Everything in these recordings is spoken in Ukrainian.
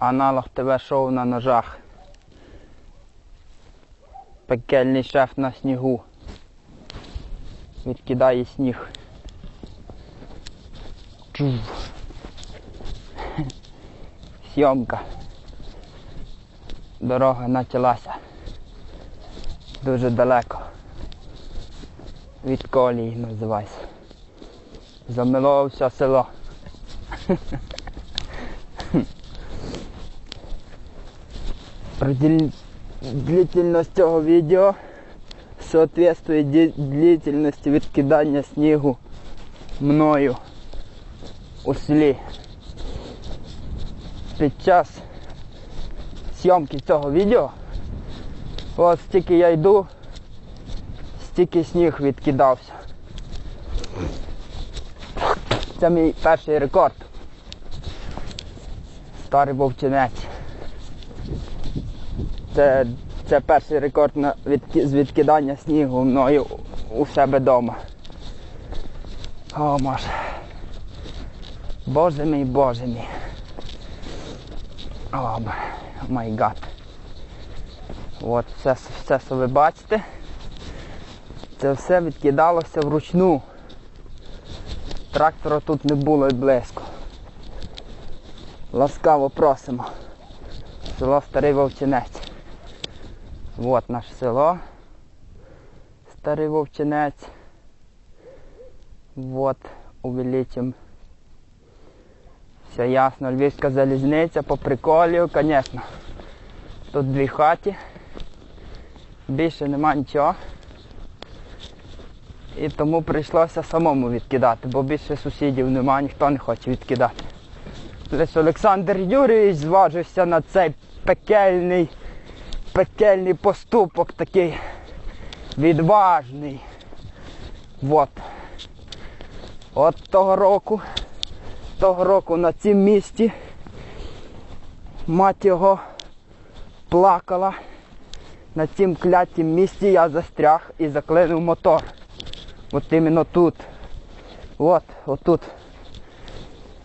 Аналог ТВ шоу на ножах. Пекельний шеф на снігу. Відкидає сніг. Чув. Зйомка. Дорога почалася. Дуже далеко. Від колії називається. Замило все село. Проділь- Длительність цього відео соответствує длительності відкидання снігу мною у селі. Під час зйомки цього відео от стільки я йду, стільки сніг відкидався. Це мій перший рекорд. Старий вовчинець. Це, це перший рекорд на відки- з відкидання снігу мною у себе вдома. О, Може. Боже мій, боже мій. О, май гад. От все, все, що ви бачите, це все відкидалося вручну. Трактора тут не було й близько. Ласкаво просимо. Село Старий Вовчинець. От наше село. Старий Вовчинець. Вот увеличим. Все ясно. Львівська залізниця по приколію, звісно. Тут дві хаті. Більше нема нічого. І тому прийшлося самому відкидати, бо більше сусідів нема, ніхто не хоче відкидати. Лише Олександр Юрійович зважився на цей пекельний, пекельний поступок такий відважний. От. От того року, того року на цім місці мать його плакала. На цім клятім місці я застряг і заклинив мотор. От іменно тут. От, отут.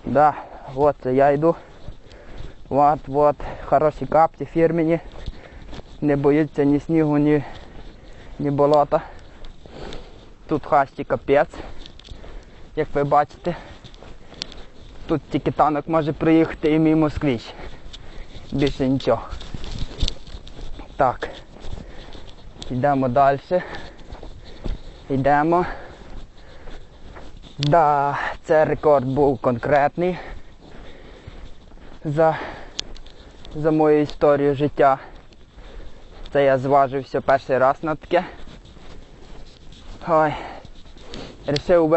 Да, от я йду. От, от, хороші капці фірмені. Не боються ні снігу, ні, ні болота. Тут хащі капець, як ви бачите. Тут тільки танок може приїхати і мій москвич. Більше нічого. Так. Йдемо далі. Йдемо. Да, це рекорд був конкретний за, за мою історію життя. Це я зважився перший раз на таке. Ой. Рішив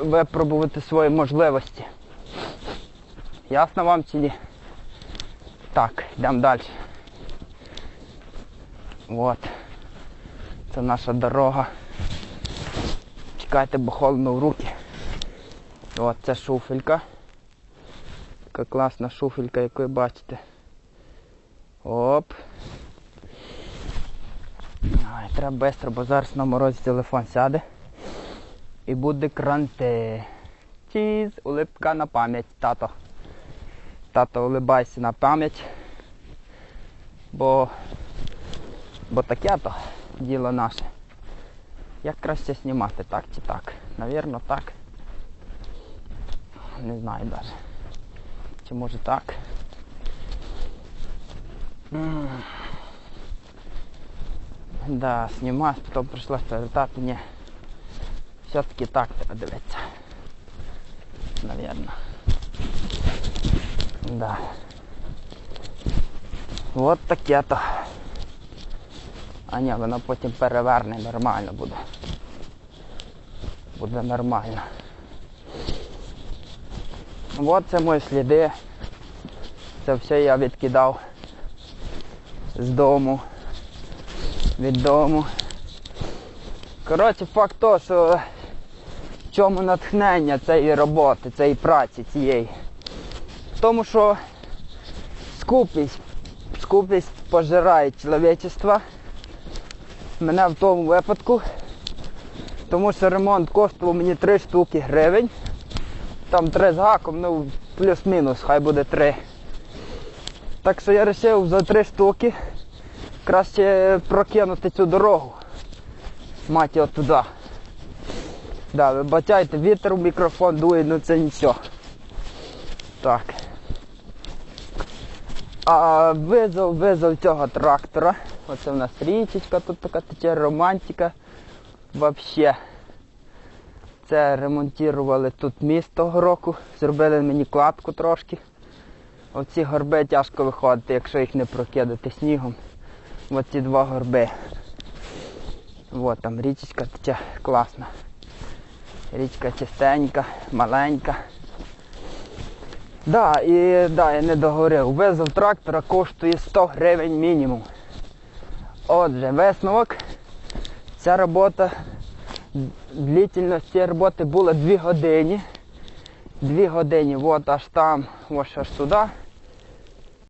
випробувати, свої можливості. Ясно вам чи ні? Так, йдемо далі. От. Це наша дорога. Чекайте, бо холодно в руки. От це шуфелька. Така класна шуфелька, як ви бачите. Оп. Ай, треба швидко, бо зараз на морозі телефон сяде. І буде кранти. Чіз, улипка на пам'ять, тато. Тато, улибайся на пам'ять. Бо Бо таке то діло наше. Як краще знімати, так чи так? Навірно, так. Не знаю навіть. Чи може так. Да, знімати, потім прийшлося повертати, ні. Все-таки так треба дивитися. Навірно. Да. Вот таке то. А ні, вона потім переверне, нормально буде. Буде нормально. От це мої сліди. Це все я відкидав з дому. Від дому. Коротше, факт того, що в чому натхнення цієї роботи, цієї праці цієї. В тому, що скупість, скупість пожирає чоловічество мене в тому випадку, тому що ремонт коштував мені 3 штуки гривень. Там 3 з гаком, ну плюс-мінус, хай буде 3. Так що я вирішив за три штуки краще прокинути цю дорогу. Маті от туди. Да, вибачайте, вітер у мікрофон дує, ну це нічого. Так. А визов, визов цього трактора. Оце в нас річечка, тут така тече романтика. Вообще. Це ремонтували тут міст того року. Зробили мені кладку трошки. Оці горби тяжко виходити, якщо їх не прокидати снігом. Оці два горби. От там річечка тече класна. Річка чистенька, маленька. Да, і да, я не договорив. Визов трактора коштує 100 гривень мінімум. Отже, висновок. Ця робота, длительність цієї роботи була 2 години. 2 години, от аж там, ось аж туди.